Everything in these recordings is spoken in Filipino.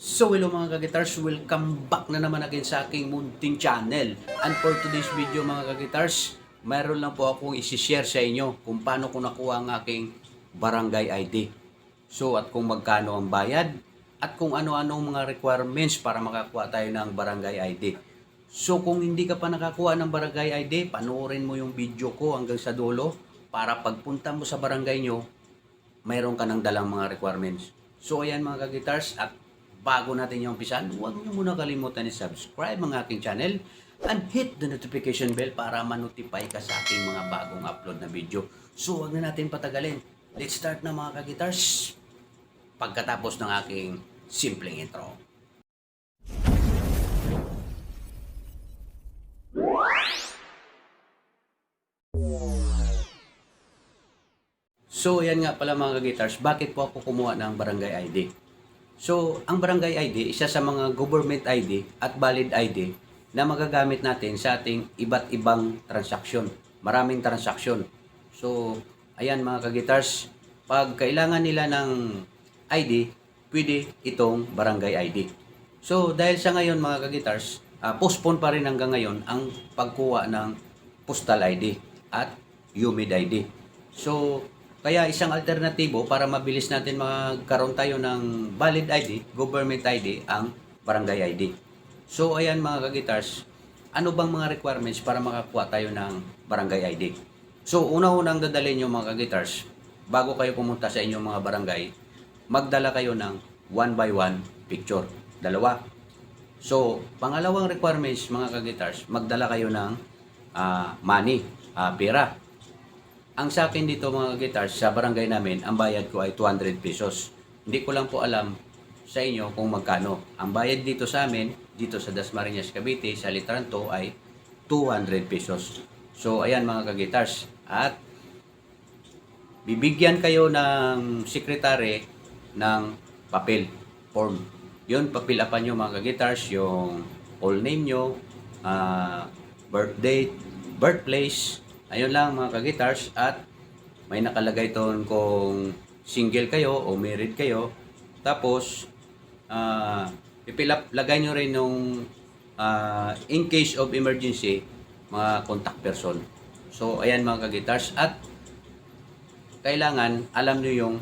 So hello mga kagitars, welcome back na naman again sa aking munting channel. And for today's video mga kagitars, mayroon lang po akong isi-share sa inyo kung paano ko nakuha ang aking barangay ID. So at kung magkano ang bayad at kung ano-ano mga requirements para makakuha tayo ng barangay ID. So kung hindi ka pa nakakuha ng barangay ID, panoorin mo yung video ko hanggang sa dulo para pagpunta mo sa barangay nyo, mayroon ka ng dalang mga requirements. So ayan mga kagitars at bago natin yung umpisan, huwag niyo muna kalimutan i-subscribe ang aking channel and hit the notification bell para ma-notify ka sa aking mga bagong upload na video. So huwag na natin patagalin. Let's start na mga kagitars pagkatapos ng aking simpleng intro. So, yan nga pala mga kagitars, bakit po ako kumuha ng barangay ID? So, ang barangay ID, isa sa mga government ID at valid ID na magagamit natin sa ating iba't ibang transaksyon. Maraming transaksyon. So, ayan mga kagitars, pag kailangan nila ng ID, pwede itong barangay ID. So, dahil sa ngayon mga kagitars, ah, postpone pa rin hanggang ngayon ang pagkuha ng postal ID at UMID ID. So, kaya isang alternatibo para mabilis natin magkaroon tayo ng valid ID, government ID, ang barangay ID. So, ayan mga kagitars, ano bang mga requirements para makakuha tayo ng barangay ID? So, una-unang dadalhin nyo mga kagitars, bago kayo pumunta sa inyong mga barangay, magdala kayo ng one by one picture. Dalawa. So, pangalawang requirements mga kagitars, magdala kayo ng ah, money, ah, pera. Ang sa akin dito mga guitars, sa barangay namin, ang bayad ko ay 200 pesos. Hindi ko lang po alam sa inyo kung magkano. Ang bayad dito sa amin, dito sa Dasmariñas, Cavite, sa Litranto ay 200 pesos. So, ayan mga kagitars. At bibigyan kayo ng sekretary ng papel, form. Yun, papilapan nyo mga kagitars, yung all name nyo, ah, birth date, birthplace, ayun lang mga kagitars, at may nakalagay doon kung single kayo o married kayo. Tapos, ah, ipilap, lagay nyo rin nung ah, in case of emergency, mga contact person. So, ayan mga kagitars. At kailangan alam nyo yung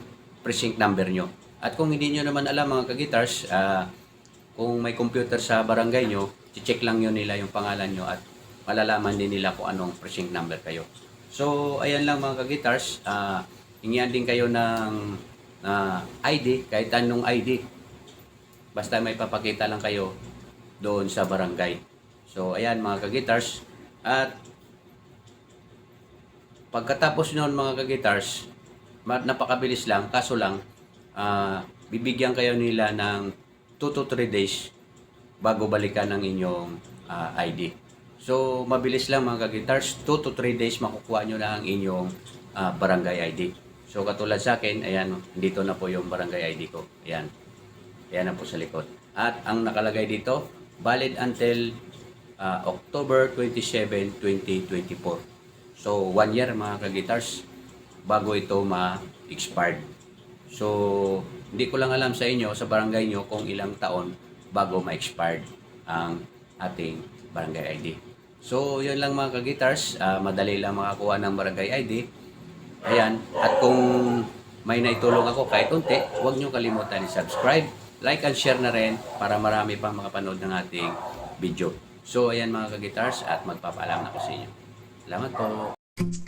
precinct number nyo. At kung hindi nyo naman alam mga kagitars, ah, kung may computer sa barangay nyo, check lang nyo nila yung pangalan nyo at malalaman din nila kung anong precinct number kayo. So, ayan lang mga kagitars, ah, hingihan din kayo ng ah, ID, kahit anong ID. Basta may papakita lang kayo doon sa barangay. So, ayan mga kagitars. At Pagkatapos noon mga kagitars, ma- napakabilis lang, kaso lang, ah, bibigyan kayo nila ng 2 to 3 days bago balikan ng inyong ah, ID. So, mabilis lang mga kagitars, 2 to 3 days makukuha nyo na ang inyong ah, barangay ID. So, katulad sa akin, ayan, dito na po yung barangay ID ko. Ayan. Ayan na po sa likod. At ang nakalagay dito, valid until ah, October 27, 2024. So, one year mga kagitars bago ito ma-expired. So, hindi ko lang alam sa inyo, sa barangay nyo, kung ilang taon bago ma-expired ang ating barangay ID. So, yun lang mga kagitars. Ah, madali lang makakuha ng barangay ID. Ayan. At kung may naitulong ako kahit unti, huwag nyo kalimutan i-subscribe, like and share na rin para marami pang makapanood ng ating video. So, ayan mga kagitars at magpapaalam na ako sa inyo. Salamat po.